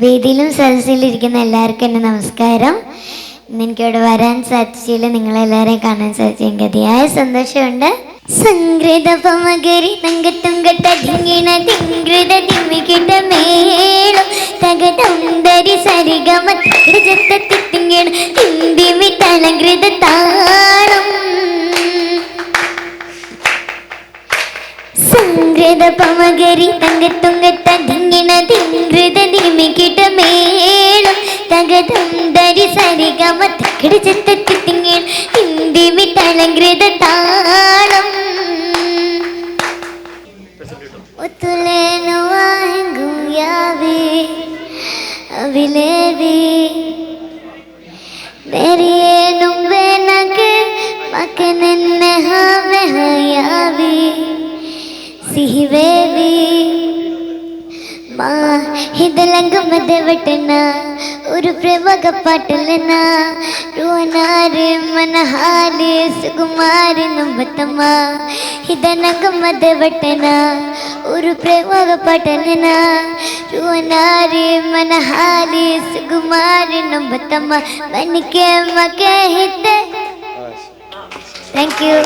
വേദിയിലും സദസ്സിലിരിക്കുന്ന എല്ലാവർക്കും എന്റെ നമസ്കാരം. എനിക്കിവിടെ വരാൻ സാധിച്ചില്ല നിങ്ങളെല്ലാവരെയും കാണാൻ സാധിച്ചു എനിക്ക് അതിയായ സന്തോഷമുണ്ട് സംഗൃത പമകരി തങ്കത്തുങ്കട്ട ധിങ്ങിണ തിങ്കൃത ധരി സരിഗമ സകതന്തരി സരിഗമ തകിട് ചിത്തത്തിത്തിങ്ങേൻ ഹിന്ദി വിട്ടലങ്കൃത താളം. ഒത്തുലേനു വാങ്ങും യാവേ അവിലേവേ. തെരിയേനും വേനക്ക് മകനെന്നെ ഹാവേ ഹയാവേ. സിഹിവേവേ. മാ ഹിതലങ്ക മദവട്ടന ഒരു പ്രവക പാട്ടലന രുവനാര് മനഹാര് സുകുമാരി നമ്പത്തമ്മ ഹിതനങ്ക മതവട്ടന ഒരു പ്രവക പാട്ടലന രുവനാര് മനഹാര് സുകുമാരി നമ്പത്തമ്മ മനിക്കെ മക്കെ ഹിത്തെ താങ്ക് യു